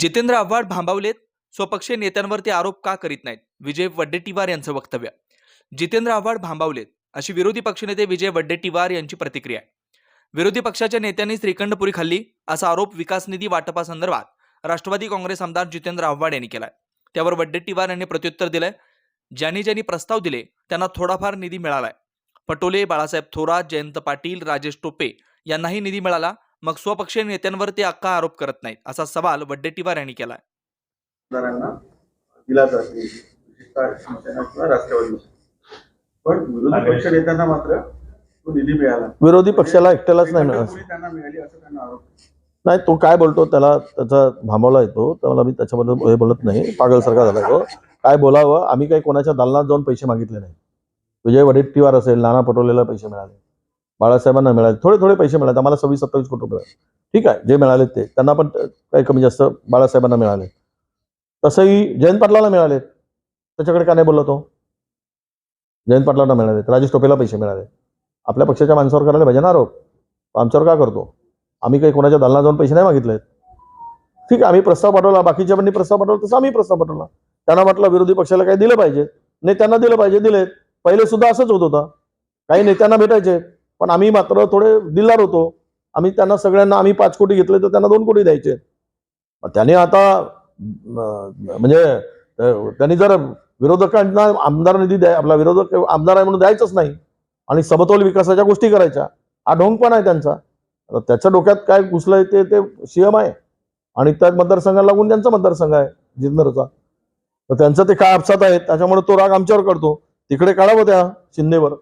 जितेंद्र आव्हाड भांबावलेत स्वपक्षीय नेत्यांवर ते आरोप का करीत नाहीत? विजय वड्डेट्टीवार यांचं वक्तव्य. जितेंद्र आव्हाड भांबावलेत अशी विरोधी पक्षनेते विजय वड्डेटीवार यांची प्रतिक्रिया आहे. विरोधी पक्षाच्या नेत्यांनी श्रीखंडपुरी खाल्ली असा आरोप विकास निधी वाटपासंदर्भात राष्ट्रवादी काँग्रेस आमदार जितेंद्र आव्हाड यांनी केलाय. त्यावर वड्डेट्टीवार यांनी प्रत्युत्तर दिलंय. ज्यांनी ज्यांनी प्रस्ताव दिले त्यांना थोडाफार निधी मिळालाय. पटोले बाळासाहेब थोरात जयंत पाटील राजेश टोपे यांनाही निधी मिळाला. मग स्वपक्षीय नेत्यांवर ते अक्का आरोप करत नाहीत असा सवाल वड्डेट्टीवार यांनी पण विरोधी पक्ष नेत्यांना मात्र तो निधी मिळाला. विरोधी पक्षाला एकट्यालाच नाही मिळाला. कोणी त्यांना मिळाली असं त्यांना आरोप नाही तो काय बोलतो त्याला त्याचा भांबवला येतो त्याला मी त्याच्याबद्दल हे बोलत नाही पागलसारखा झाला तो. काय बोलावं आम्ही काही कोणाच्या दालनात जाऊन पैसे मागितले नाही विजय वडेट्टीवार असेल नाना पटोलेला पैसे मिळाले. बाळासाहेबांना मिळाले. थोडे थोडे पैसे मिळाले. आम्हाला सव्वीस सत्तावीस कोटी रुपये ठीक आहे जे मिळाले ते. त्यांना पण काही कमी जास्त बाळासाहेबांना मिळाले. तसंही जयंत पाटलाला मिळाले त्याच्याकडे का नाही बोलला तो? जयंत पाटलांना मिळाले राजेश टोपेला पैसे मिळाले. आपल्या पक्षाच्या माणसावर करायला पाहिजे ना आरोप. आमच्यावर का करतो? आम्ही काही कोणाच्या दालना जाऊन पैसे नाही मागितलेत. ठीक आहे आम्ही प्रस्ताव पाठवला. बाकीच्या पण प्रस्ताव पाठवला तसं आम्ही प्रस्ताव पाठवला. त्यांना म्हटलं विरोधी पक्षाला काही दिलं पाहिजे. नेत्यांना दिलं पाहिजे दिलेत. पहिले सुद्धा असंच होत होतं. काही नेत्यांना भेटायचे. पण आम्ही मात्र थोडे दिलदार होतो. आम्ही त्यांना सगळ्यांना आम्ही पाच कोटी घेतले तर त्यांना दोन कोटी द्यायचे. त्याने आता म्हणजे त्यांनी जर विरोधकांना आमदार निधी द्याय आपला विरोधक आमदार आहे म्हणून द्यायचंच नाही. आणि समतोल विकासाच्या गोष्टी करायच्या. हा ढोंग पण आहे त्यांचा. आता त्याच्या डोक्यात काय घुसलंय ते ते सीएम आहे. आणि त्या मतदारसंघाला लागून त्यांचा मतदारसंघ आहे जिंदरचा. तर त्यांचं ते काय अपसात आहेत त्याच्यामुळे तो राग आमच्यावर करतो. तिकडे काढावं त्या शिंदेवर.